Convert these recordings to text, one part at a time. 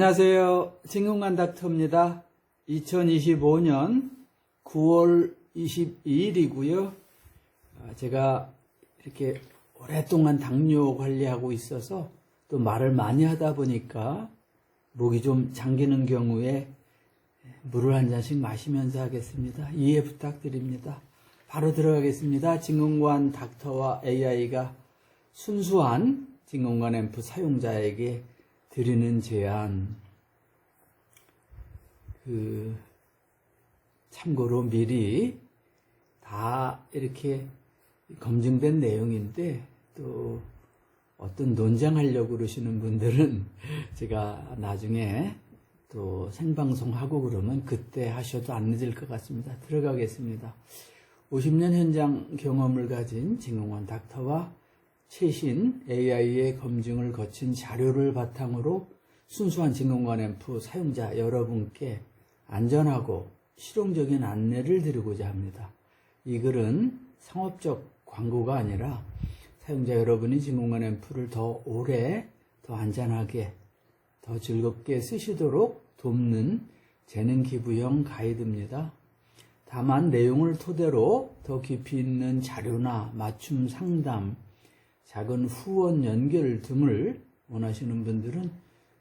안녕하세요. 진금관 닥터입니다. 2025년 9월 22일이고요. 제가 이렇게 오랫동안 당뇨 관리하고 있어서 또 말을 많이 하다 보니까 목이 좀 잠기는 경우에 물을 한 잔씩 마시면서 하겠습니다. 이해 부탁드립니다. 바로 들어가겠습니다. 진금관 닥터와 AI가 순수한 진금관 앰프 사용자에게 드리는 제안, 그, 참고로 미리 다 이렇게 검증된 내용인데, 또 어떤 논쟁하려고 그러시는 분들은 제가 나중에 또 생방송하고 그러면 그때 하셔도 안 늦을 것 같습니다. 들어가겠습니다. 50년 현장 경험을 가진 진흥원 닥터와 최신 AI의 검증을 거친 자료를 바탕으로 순수한 진공관 앰프 사용자 여러분께 안전하고 실용적인 안내를 드리고자 합니다. 이 글은 상업적 광고가 아니라 사용자 여러분이 진공관 앰프를 더 오래, 더 안전하게, 더 즐겁게 쓰시도록 돕는 재능 기부형 가이드입니다. 다만 내용을 토대로 더 깊이 있는 자료나 맞춤 상담, 작은 후원 연결 등을 원하시는 분들은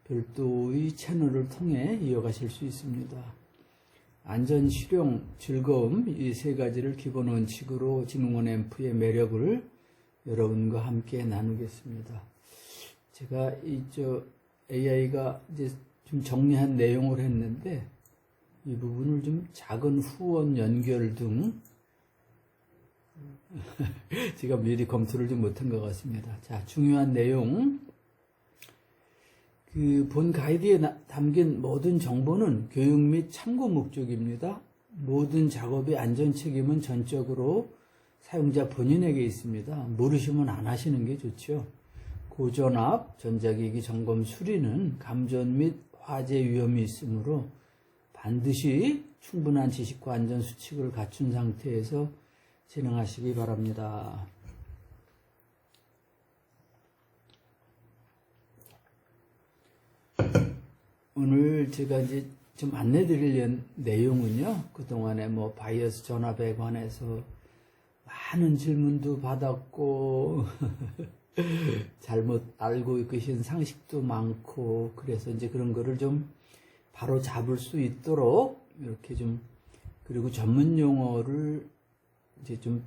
별도의 채널을 통해 이어가실 수 있습니다. 안전, 실용, 즐거움 이 세 가지를 기본 원칙으로 진흥원 앰프의 매력을 여러분과 함께 나누겠습니다. 제가 이 저 AI가 이제 좀 정리한 내용을 했는데 이 부분을 좀 작은 후원 연결 등 제가 미리 검토를 좀 못한 것 같습니다. 자, 중요한 내용. 그 본 가이드에 나- 담긴 모든 정보는 교육 및 참고 목적입니다. 모든 작업의 안전 책임은 전적으로 사용자 본인에게 있습니다. 모르시면 안 하시는 게 좋죠. 고전압, 전자기기 점검 수리는 감전 및 화재 위험이 있으므로 반드시 충분한 지식과 안전 수칙을 갖춘 상태에서 진행하시기 바랍니다. 오늘 제가 이제 좀 안내 드릴 내용은요, 그동안에 뭐 바이어스 전압에 관해서 많은 질문도 받았고, 잘못 알고 계신 상식도 많고, 그래서 이제 그런 거를 좀 바로 잡을 수 있도록 이렇게 좀, 그리고 전문 용어를 이제 좀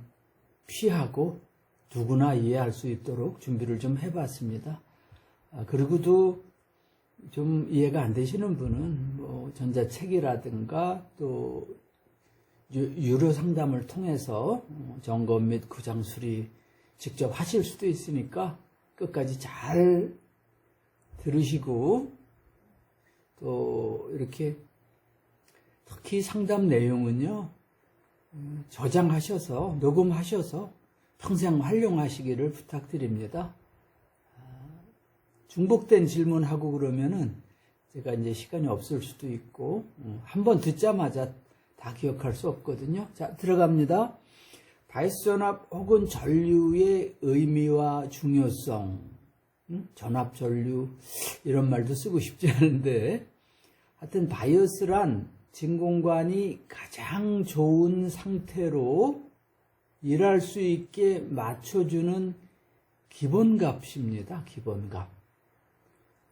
피하고 누구나 이해할 수 있도록 준비를 좀 해봤습니다. 아, 그리고도 좀 이해가 안 되시는 분은 뭐 전자책이라든가 또 유- 유료 상담을 통해서 어, 점검 및 구장 수리 직접 하실 수도 있으니까 끝까지 잘 들으시고 또 이렇게 특히 상담 내용은요 음, 저장하셔서 녹음하셔서 평생 활용하시기를 부탁드립니다. 중복된 질문하고 그러면은 제가 이제 시간이 없을 수도 있고 한번 듣자마자 다 기억할 수 없거든요. 자 들어갑니다. 바이스 전압 혹은 전류의 의미와 중요성, 음? 전압 전류 이런 말도 쓰고 싶지 않은데 하여튼 바이어스란 진공관이 가장 좋은 상태로 일할 수 있게 맞춰주는 기본값입니다. 기본값.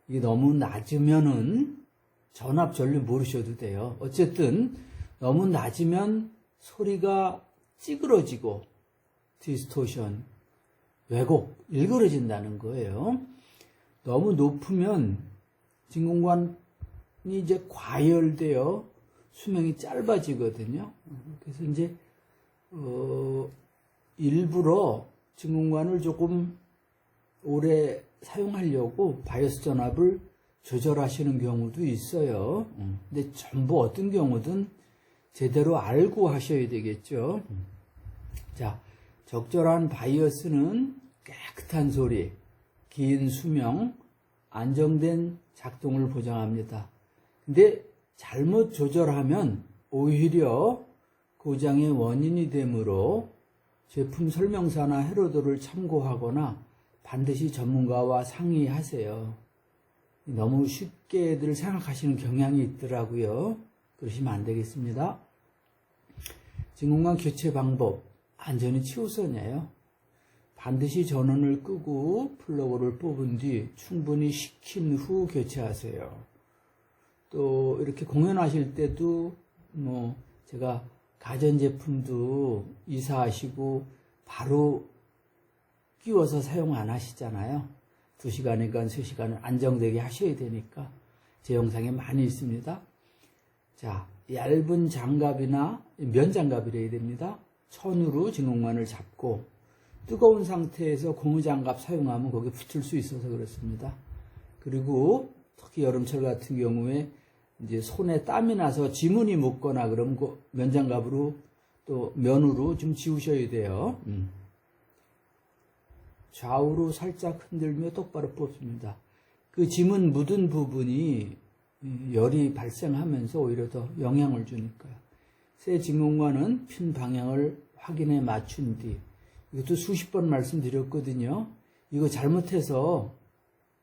이게 너무 낮으면은 전압 전류 모르셔도 돼요. 어쨌든 너무 낮으면 소리가 찌그러지고 디스토션, 왜곡, 일그러진다는 거예요. 너무 높으면 진공관이 이제 과열되어 수명이 짧아지거든요. 그래서 이제 어, 일부러 진공관을 조금 오래 사용하려고 바이오스 전압을 조절하시는 경우도 있어요. 근데 전부 어떤 경우든 제대로 알고 하셔야 되겠죠. 자, 적절한 바이어스는 깨끗한 소리, 긴 수명, 안정된 작동을 보장합니다. 근데 잘못 조절하면 오히려 고장의 원인이 되므로 제품 설명서나 헤로도를 참고하거나 반드시 전문가와 상의하세요. 너무 쉽게들 생각하시는 경향이 있더라고요. 그러시면 안 되겠습니다. 진공관 교체 방법, 안전이 최우선이에요. 반드시 전원을 끄고 플러그를 뽑은 뒤 충분히 식힌 후 교체하세요. 또 이렇게 공연하실 때도 뭐 제가 가전제품도 이사하시고 바로 끼워서 사용 안 하시잖아요. 2시간이건 3시간은 안정되게 하셔야 되니까 제 영상에 많이 있습니다. 자, 얇은 장갑이나 면장갑이래야 됩니다. 천으로 진공관을 잡고 뜨거운 상태에서 고무장갑 사용하면 거기 붙을 수 있어서 그렇습니다. 그리고 특히 여름철 같은 경우에 이제 손에 땀이 나서 지문이 묻거나 그럼 그 면장갑으로 또 면으로 좀 지우셔야 돼요. 음. 좌우로 살짝 흔들며 똑바로 뽑습니다. 그 지문 묻은 부분이 열이 발생하면서 오히려 더 영향을 주니까요. 새 진공관은 핀 방향을 확인해 맞춘 뒤 이것도 수십 번 말씀드렸거든요. 이거 잘못해서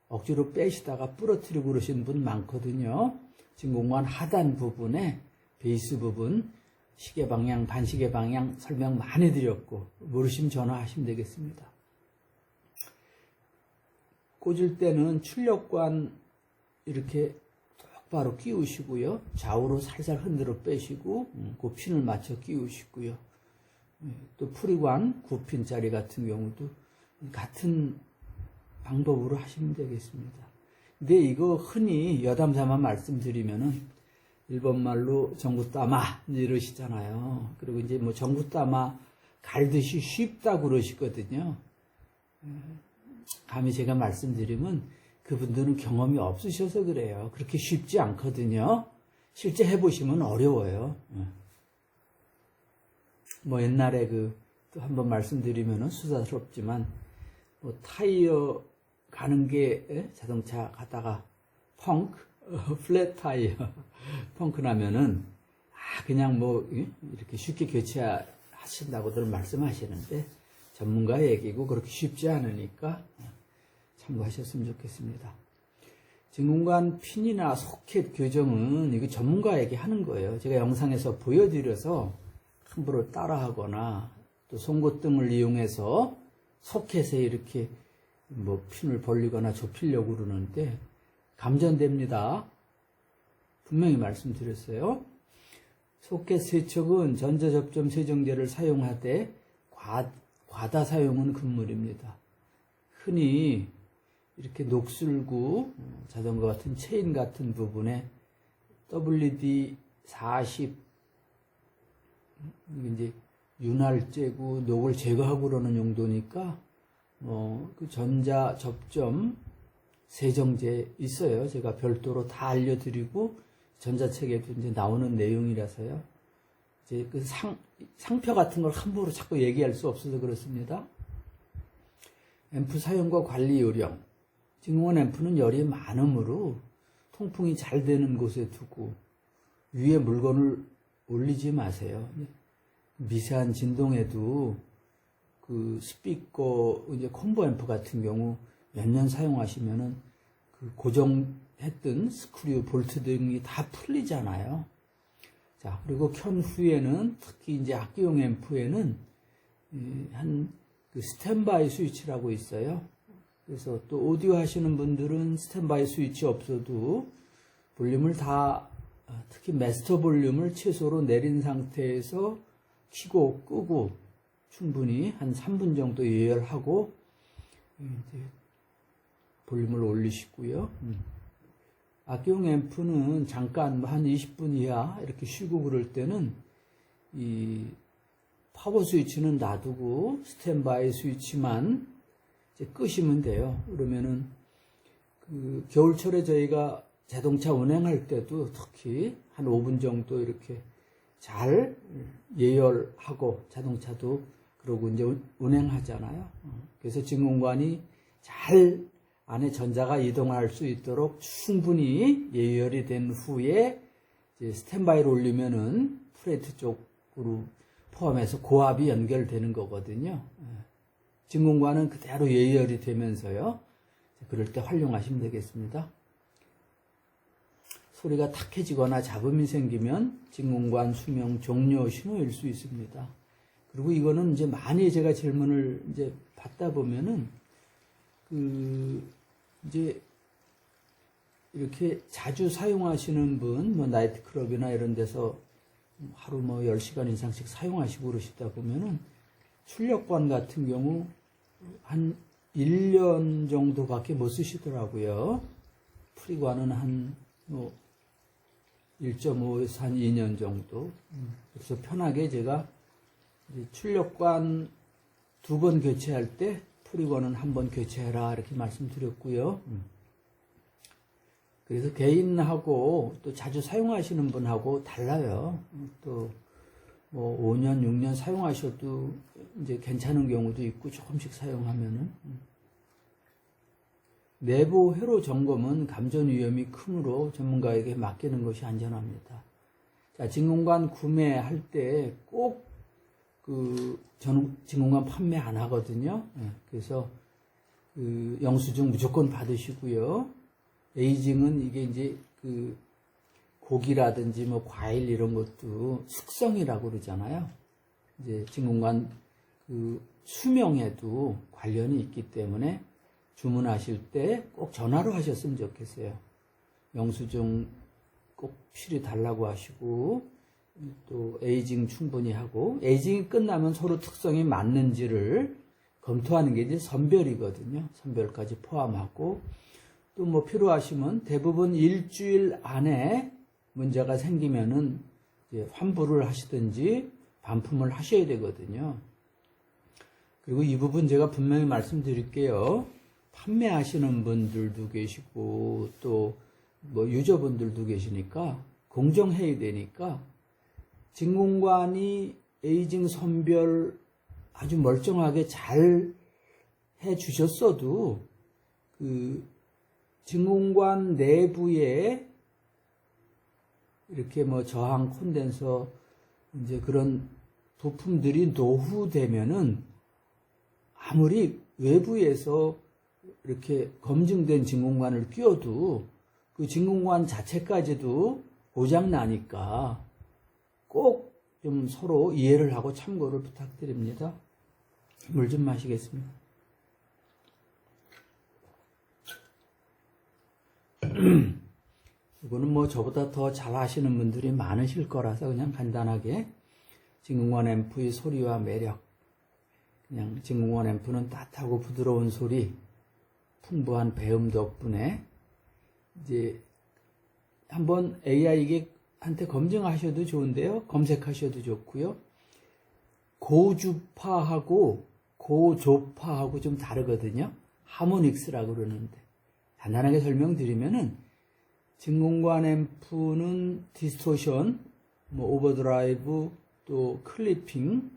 억지로 빼시다가 부러뜨리고 그러신 분 많거든요. 진공관 하단 부분에 베이스 부분 시계 방향, 반시계 방향 설명 많이 드렸고 모르시면 전화하시면 되겠습니다. 꽂을 때는 출력관 이렇게 똑바로 끼우시고요. 좌우로 살살 흔들어 빼시고 음, 그 핀을 맞춰 끼우시고요. 예, 또 풀이관 9핀짜리 같은 경우도 같은 방법으로 하시면 되겠습니다. 근데 이거 흔히 여담삼아 말씀드리면은 일본 말로 정구따마 이러시잖아요. 그리고 이제 뭐 정구따마 갈듯이 쉽다 그러시거든요. 예, 감히 제가 말씀드리면 그분들은 경험이 없으셔서 그래요. 그렇게 쉽지 않거든요. 실제 해보시면 어려워요. 예. 뭐 옛날에 그 또 한번 말씀드리면은 수다스럽지만 뭐 타이어 가는 게 예? 자동차 가다가 펑크 어, 플랫 타이어 펑크 나면은 아 그냥 뭐 예? 이렇게 쉽게 교체하신다고들 말씀하시는데 전문가 얘기고 그렇게 쉽지 않으니까 참고하셨으면 좋겠습니다. 진공관 핀이나 소켓 교정은 이거 전문가에게 하는 거예요. 제가 영상에서 보여드려서 함부로 따라하거나 또 송곳등을 이용해서 소켓에 이렇게 뭐 핀을 벌리거나 좁히려고 그러는데 감전됩니다. 분명히 말씀드렸어요. 소켓 세척은 전자접점 세정제를 사용하되 과, 과다 사용은 금물입니다. 흔히 이렇게 녹슬구 자전거 같은 체인 같은 부분에 WD 40 이제 윤활 제고 녹을 제거하고 그러는 용도니까 뭐그 전자 접점 세정제 있어요. 제가 별도로 다 알려드리고 전자책에도 이제 나오는 내용이라서요. 이제 그 상, 상표 같은 걸 함부로 자꾸 얘기할 수 없어서 그렇습니다. 앰프 사용과 관리 요령. 진공원 앰프는 열이 많으므로 통풍이 잘 되는 곳에 두고 위에 물건을 올리지 마세요. 미세한 진동에도 그 스피커 이제 콤보 앰프 같은 경우 몇 년 사용하시면은 그 고정했던 스크류 볼트 등이 다 풀리잖아요. 자, 그리고 켠 후에는 특히 이제 악기용 앰프에는 한 그 스탠바이 스위치라고 있어요. 그래서 또 오디오 하시는 분들은 스탠바이 스위치 없어도 볼륨을 다 어, 특히 마스터 볼륨을 최소로 내린 상태에서 켜고 끄고 충분히 한 3분 정도 예열하고 이제 볼륨을 올리시고요. 음. 악기용 앰프는 잠깐 한 20분 이하 이렇게 쉬고 그럴 때는 이 파워 스위치는 놔두고 스탠바이 스위치만 이제 끄시면 돼요. 그러면은 그 겨울철에 저희가 자동차 운행할 때도 특히 한 5분 정도 이렇게 잘 예열하고 자동차도 그러고 이제 운행하잖아요. 그래서 진공관이 잘 안에 전자가 이동할 수 있도록 충분히 예열이 된 후에 스탠바이를 올리면은 프레트 쪽으로 포함해서 고압이 연결되는 거거든요. 진공관은 그대로 예열이 되면서요. 그럴 때 활용하시면 되겠습니다. 소리가 탁해지거나 잡음이 생기면 진공관 수명 종료 신호일 수 있습니다. 그리고 이거는 이제 많이 제가 질문을 이제 받다 보면은 그 이제 이렇게 자주 사용하시는 분, 뭐 나이트클럽이나 이런 데서 하루 뭐 10시간 이상씩 사용하시고 그러시다 보면은 출력관 같은 경우 한 1년 정도밖에 못 쓰시더라고요. 프리관은 한뭐 1.5에서 한 2년 정도. 그래서 편하게 제가 출력관 두 번 교체할 때 프리관은 한 번 교체해라 이렇게 말씀드렸고요. 그래서 개인하고 또 자주 사용하시는 분하고 달라요. 또 뭐 5년, 6년 사용하셔도 이제 괜찮은 경우도 있고 조금씩 사용하면은 내부 회로 점검은 감전 위험이 크므로 전문가에게 맡기는 것이 안전합니다. 자, 진공관 구매할 때 꼭 그 진공관 판매 안 하거든요. 예, 그래서 그 영수증 무조건 받으시고요. 에이징은 이게 이제 그 고기라든지 뭐 과일 이런 것도 숙성이라고 그러잖아요. 이제 진공관 그 수명에도 관련이 있기 때문에 주문하실 때 꼭 전화로 하셨으면 좋겠어요. 영수증 꼭 필히 달라고 하시고 또 에이징 충분히 하고 에이징이 끝나면 서로 특성이 맞는지를 검토하는 게 이제 선별이거든요. 선별까지 포함하고 또 뭐 필요하시면 대부분 일주일 안에 문제가 생기면은 환불을 하시든지 반품을 하셔야 되거든요. 그리고 이 부분 제가 분명히 말씀드릴게요. 판매하시는 분들도 계시고 또 뭐 유저분들도 계시니까 공정해야 되니까 진공관이 에이징 선별 아주 멀쩡하게 잘 해 주셨어도 그 진공관 내부에 이렇게 뭐 저항 콘덴서 이제 그런 부품들이 노후되면은 아무리 외부에서 이렇게 검증된 진공관을 끼워도 그 진공관 자체까지도 고장 나니까 꼭 좀 서로 이해를 하고 참고를 부탁드립니다. 물 좀 마시겠습니다. 이거는 뭐 저보다 더 잘 아시는 분들이 많으실 거라서 그냥 간단하게 진공관 앰프의 소리와 매력 그냥 진공관 앰프는 따뜻하고 부드러운 소리 풍부한 배움 덕분에 이제 한번 AI에게 한테 검증하셔도 좋은데요. 검색하셔도 좋고요. 고주파하고 고조파하고 좀 다르거든요. 하모닉스라고 그러는데 간단하게 설명드리면은 진공관 앰프는 디스토션, 뭐 오버드라이브, 또 클리핑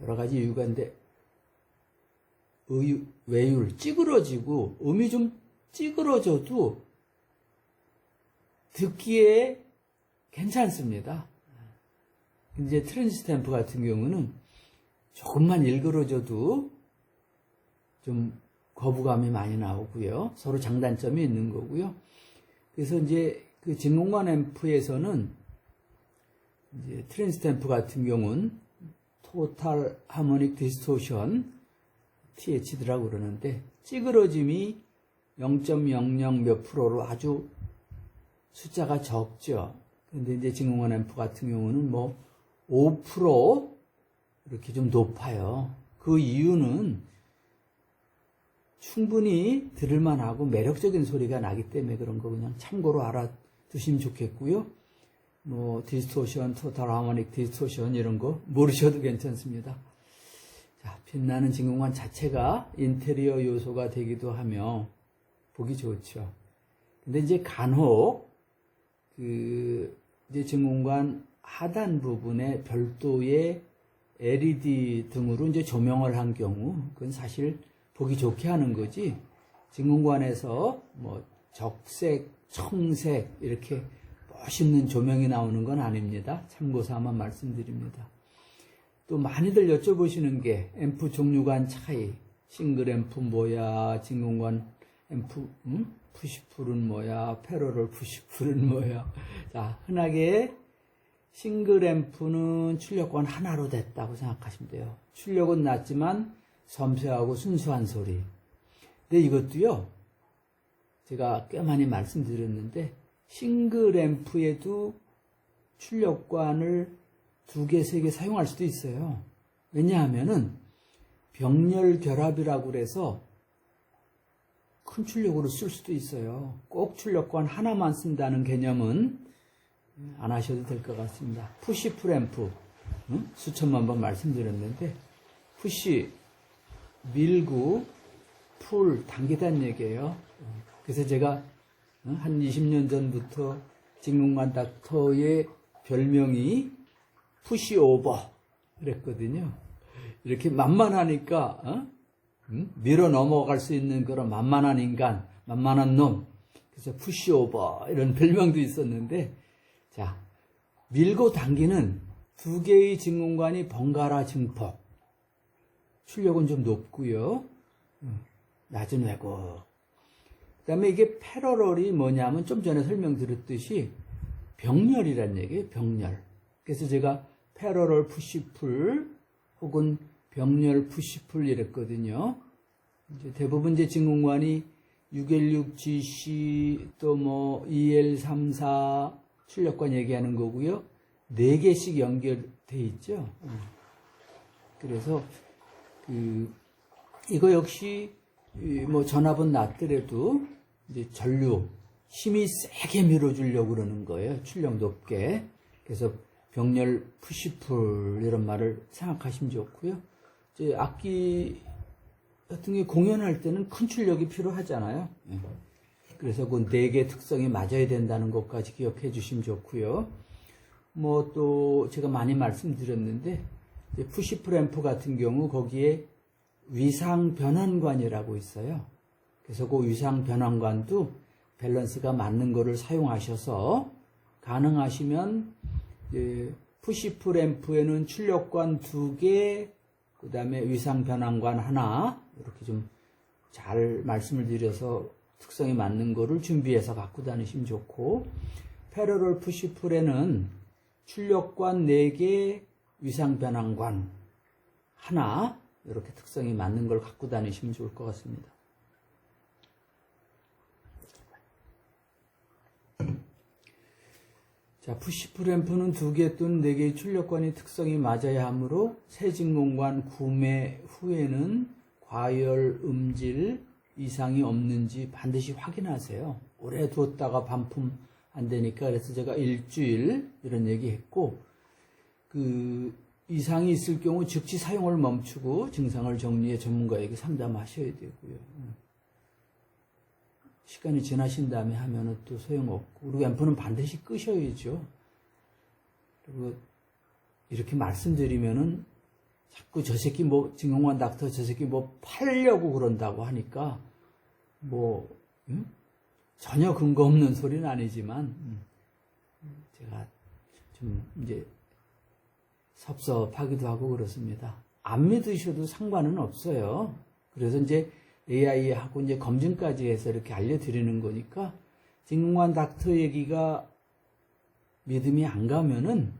여러 가지 이유가 있는데 의, 외율 찌그러지고 음이 좀 찌그러져도 듣기에 괜찮습니다. 이제 트랜스탬프 같은 경우는 조금만 일그러져도 좀 거부감이 많이 나오고요. 서로 장단점이 있는 거고요. 그래서 이제 그 진공관 앰프에서는 이제 트랜스탬프 같은 경우는 토탈 하모닉 디스토션 THD라고 그러는데 찌그러짐이 0.00 몇 프로로 아주 숫자가 적죠. 근데 이제 진공관 앰프 같은 경우는 뭐 5% 이렇게 좀 높아요. 그 이유는 충분히 들을만하고 매력적인 소리가 나기 때문에 그런 거 그냥 참고로 알아두시면 좋겠고요. 뭐 디스토션, 토탈 하모닉 디스토션 이런 거 모르셔도 괜찮습니다. 자, 빛나는 진공관 자체가 인테리어 요소가 되기도 하며 보기 좋죠. 근데 이제 간혹 그 이제 진공관 하단 부분에 별도의 LED 등으로 이제 조명을 한 경우 그건 사실 보기 좋게 하는 거지 진공관에서 뭐 적색, 청색 이렇게 멋있는 조명이 나오는 건 아닙니다. 참고삼아 말씀드립니다. 또 많이들 여쭤보시는 게 앰프 종류 간 차이 싱글 앰프 뭐야 진공관 앰프 음? 푸시풀은 뭐야 패러럴 푸시풀은 뭐야 자 흔하게 싱글 앰프는 출력권 하나로 됐다고 생각하시면 돼요. 출력은 낮지만 섬세하고 순수한 소리. 근데 이것도요, 제가 꽤 많이 말씀드렸는데, 싱글 앰프에도 출력관을 두 개, 세 개 사용할 수도 있어요. 왜냐하면은 병렬 결합이라고 그래서 큰 출력으로 쓸 수도 있어요. 꼭 출력관 하나만 쓴다는 개념은 안 하셔도 될 것 같습니다. 푸시 프램프 응? 수천만 번 말씀드렸는데 푸시 밀고 풀 당기다는 얘기예요. 그래서 제가 응? 한 20년 전부터 진공관 닥터의 별명이 푸시 오버 그랬거든요. 이렇게 만만하니까 어? 응? 밀어 넘어갈 수 있는 그런 만만한 인간, 만만한 놈. 그래서 푸시 오버 이런 별명도 있었는데 자, 밀고 당기는 두 개의 진공관이 번갈아 증폭. 출력은 좀 높고요. 음, 낮은 왜곡. 그 다음에 이게 패러럴이 뭐냐면 좀 전에 설명드렸듯이 병렬이란 얘기예요. 병렬. 그래서 제가 패러럴 푸시풀 혹은 병렬 푸시풀 이랬거든요. 이제 대부분 이제 진공관이 616GC 또 뭐 EL34 출력관 얘기하는 거고요. 네 개씩 연결돼 있죠. 그래서 그 이거 역시 뭐 전압은 낮더라도 이제 전류 힘이 세게 밀어주려고 그러는 거예요. 출력 높게. 그래서 병렬 푸시풀 이런 말을 생각하시면 좋고요. 이제 악기 같은 게 공연할 때는 큰 출력이 필요하잖아요. 예. 그래서 그 네 개 특성이 맞아야 된다는 것까지 기억해 주시면 좋고요. 뭐 또 제가 많이 말씀드렸는데 푸시프 램프 같은 경우 거기에 위상 변환관이라고 있어요. 그래서 그 위상 변환관도 밸런스가 맞는 거를 사용하셔서 가능하시면 푸시프 램프에는 출력관 두 개, 그 다음에 위상 변환관 하나 이렇게 좀 잘 말씀을 드려서 특성이 맞는 거를 준비해서 갖고 다니시면 좋고 패러럴 푸시풀에는 출력관 4개, 위상 변환관 하나 이렇게 특성이 맞는 걸 갖고 다니시면 좋을 것 같습니다. 자, 푸시풀 앰프는 두 개 또는 네 개의 출력관이 특성이 맞아야 하므로 새 진공관 구매 후에는 과열, 음질, 이상이 없는지 반드시 확인하세요. 오래 두었다가 반품 안 되니까 그래서 제가 일주일 이런 얘기 했고 그 이상이 있을 경우 즉시 사용을 멈추고 증상을 정리해 전문가에게 상담하셔야 되고요. 시간이 지나신 다음에 하면은 또 소용없고 그리고 앰프는 반드시 끄셔야죠. 그리고 이렇게 말씀드리면은 자꾸 저 새끼 뭐 진공관 닥터 저 새끼 뭐 팔려고 그런다고 하니까 뭐 음? 전혀 근거 없는 소리는 아니지만 음, 제가 좀 이제 섭섭하기도 하고 그렇습니다. 안 믿으셔도 상관은 없어요. 그래서 이제 AI하고 이제 검증까지 해서 이렇게 알려드리는 거니까 진공관 닥터 얘기가 믿음이 안 가면은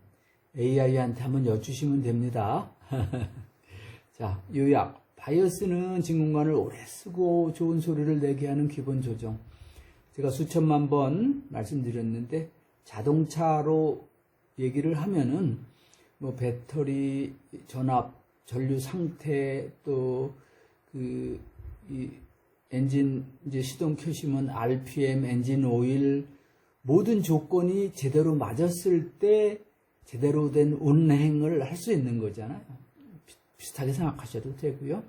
AI한테 한번 여쭈시면 됩니다. 자, 요약. 바이어스는 진공관을 오래 쓰고 좋은 소리를 내게 하는 기본 조정. 제가 수천만 번 말씀드렸는데 자동차로 얘기를 하면은 뭐 배터리, 전압, 전류 상태 또그 이 엔진 이제 시동 켜시면 RPM, 엔진 오일 모든 조건이 제대로 맞았을 때 제대로 된 운행을 할 수 있는 거잖아요. 비- 비슷하게 생각하셔도 되고요.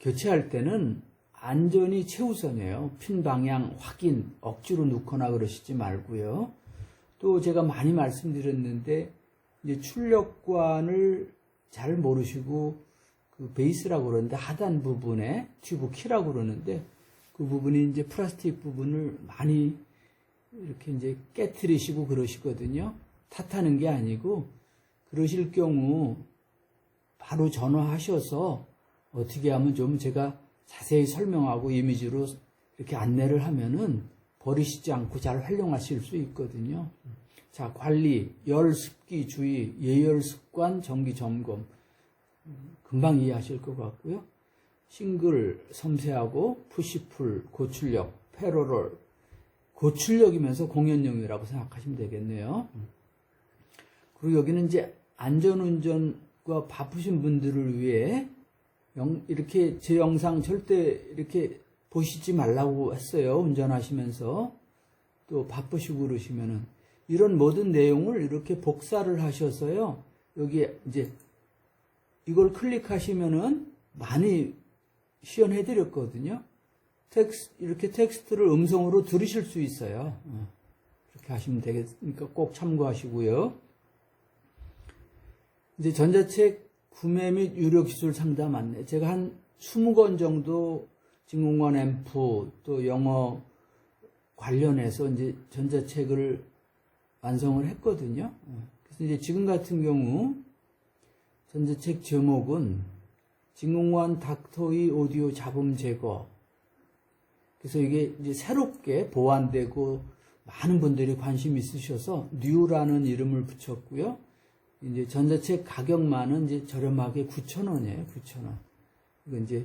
교체할 때는 안전이 최우선이에요. 핀 방향 확인, 억지로 넣거나 그러시지 말고요. 또 제가 많이 말씀드렸는데, 이제 출력관을 잘 모르시고, 그 베이스라고 그러는데, 하단 부분에 튜브 키라고 그러는데, 그 부분이 이제 플라스틱 부분을 많이 이렇게 이제 깨트리시고 그러시거든요. 탓하는 게 아니고, 그러실 경우, 바로 전화하셔서 어떻게 하면 좀 제가 자세히 설명하고 이미지로 이렇게 안내를 하면은 버리시지 않고 잘 활용하실 수 있거든요. 자, 관리, 열, 습기, 주의, 예열, 습관, 정기 점검. 음, 금방 이해하실 것 같고요. 싱글, 섬세하고, 푸시풀, 고출력, 패러럴. 고출력이면서 공연용이라고 생각하시면 되겠네요. 그리고 여기는 이제 안전운전과 바쁘신 분들을 위해 영- 이렇게 제 영상 절대 이렇게 보시지 말라고 했어요. 운전하시면서. 또 바쁘시고 그러시면은. 이런 모든 내용을 이렇게 복사를 하셔서요. 여기에 이제 이걸 클릭하시면은 많이 시연해 드렸거든요. 텍스, 이렇게 텍스트를 음성으로 들으실 수 있어요. 어, 그렇게 하시면 되겠으니까 꼭 참고하시고요. 이제 전자책 구매 및 유료 기술 상담 안내. 제가 한 20권 정도 진공관 앰프 또 영어 관련해서 이제 전자책을 완성을 했거든요. 어, 그래서 이제 지금 같은 경우 전자책 제목은 진공관 닥터의 오디오 잡음 제거. 그래서 이게 이제 새롭게 보완되고 많은 분들이 관심 있으셔서 뉴라는 이름을 붙였고요. 이제 전자책 가격만은 이제 저렴하게 9,000원이에요. 9,000원. 이거 이제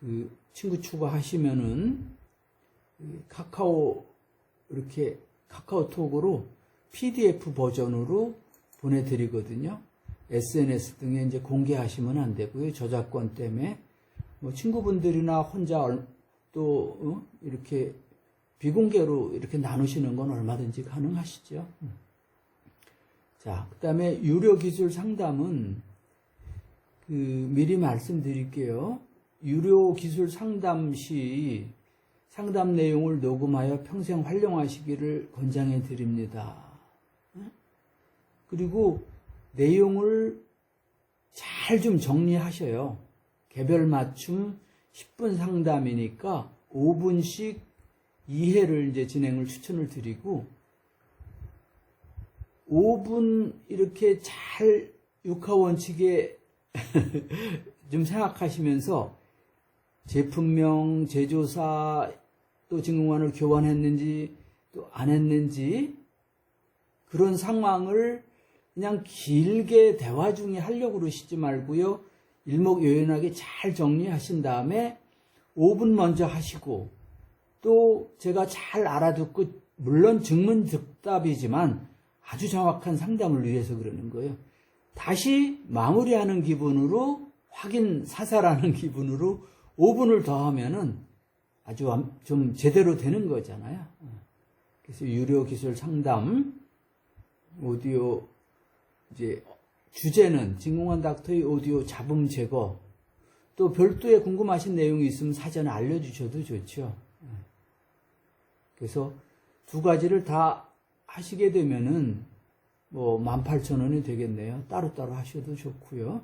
그 친구 추가하시면은 이 카카오 이렇게 카카오톡으로 PDF 버전으로 보내드리거든요. SNS 등에 이제 공개하시면 안 되고요. 저작권 때문에 뭐 친구분들이나 혼자 얼- 또 어? 이렇게 비공개로 이렇게 나누시는 건 얼마든지 가능하시죠. 음. 자, 그 다음에 유료 기술 상담은 그 미리 말씀드릴게요. 유료 기술 상담 시 상담 내용을 녹음하여 평생 활용하시기를 권장해 드립니다. 그리고 내용을 잘 좀 정리하셔요. 개별 맞춤 10분 상담이니까 5분씩 2회를 이제 진행을 추천을 드리고 5분 이렇게 잘 육하 원칙에 좀 생각하시면서 제품명, 제조사 또 진공관을 교환했는지 또 안 했는지 그런 상황을 그냥 길게 대화 중에 하려고 그러시지 말고요. 일목요연하게 잘 정리하신 다음에 5분 먼저 하시고 또 제가 잘 알아듣고 물론 증문 즉답이지만 아주 정확한 상담을 위해서 그러는 거예요. 다시 마무리하는 기분으로 확인 사살하는 기분으로 5분을 더 하면은 아주 완- 좀 제대로 되는 거잖아요. 그래서 유료 기술 상담 오디오 이제 주제는 진공관 닥터의 오디오 잡음 제거 또 별도의 궁금하신 내용이 있으면 사전에 알려주셔도 좋죠. 그래서 두 가지를 다 하시게 되면은 뭐 18,000원이 되겠네요. 따로따로 하셔도 좋고요.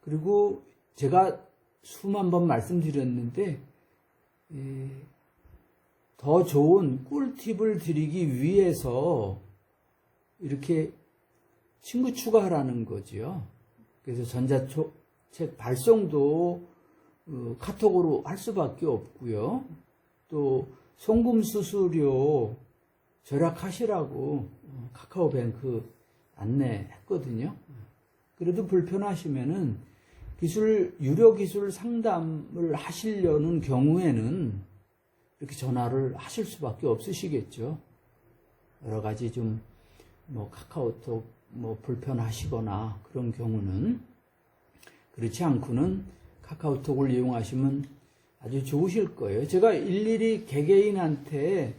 그리고 제가 수만 번 말씀드렸는데 예, 더 좋은 꿀팁을 드리기 위해서 이렇게 친구 추가하라는 거지요. 그래서 전자책 발송도 어, 카톡으로 할 수밖에 없고요. 또 송금 수수료 절약하시라고 어, 카카오뱅크 안내했거든요. 그래도 불편하시면은 기술 유료 기술 상담을 하시려는 경우에는 이렇게 전화를 하실 수밖에 없으시겠죠. 여러 가지 좀 뭐 카카오톡 뭐 불편하시거나 그런 경우는 그렇지 않고는 카카오톡을 이용하시면 아주 좋으실 거예요. 제가 일일이 개개인한테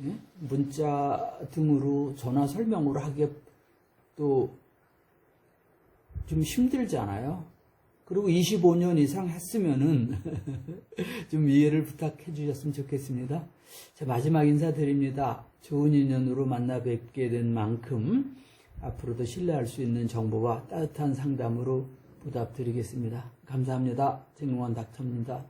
예? 문자 등으로 전화 설명으로 하기에 또 좀 힘들잖아요. 그리고 25년 이상 했으면은 좀 이해를 부탁해 주셨으면 좋겠습니다. 자, 마지막 인사드립니다. 좋은 인연으로 만나 뵙게 된 만큼 앞으로도 신뢰할 수 있는 정보와 따뜻한 상담으로 보답드리겠습니다. 감사합니다. 정용환 닥터입니다.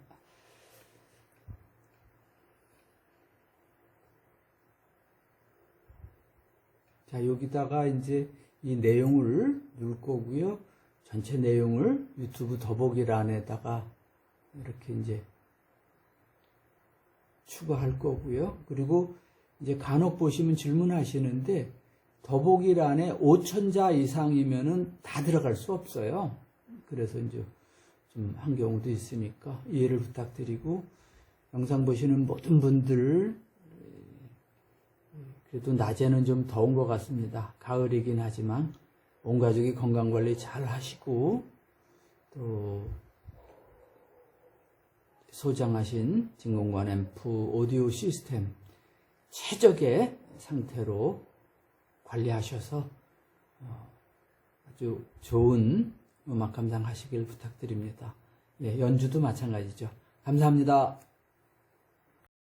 자, 여기다가 이제 이 내용을 넣을 거고요. 전체 내용을 유튜브 더보기란에다가 이렇게 이제 추가할 거고요. 그리고 이제 간혹 보시면 질문하시는데 더보기란에 5천자 이상이면은 다 들어갈 수 없어요. 그래서 이제 좀 한 경우도 있으니까 이해를 부탁드리고 영상 보시는 모든 분들 그래도 낮에는 좀 더운 것 같습니다. 가을이긴 하지만 온 가족이 건강 관리 잘 하시고 또 소장하신 진공관 앰프 오디오 시스템 최적의 상태로 관리하셔서 어, 아주 좋은 음악 감상하시길 부탁드립니다. 예, 연주도 마찬가지죠. 감사합니다.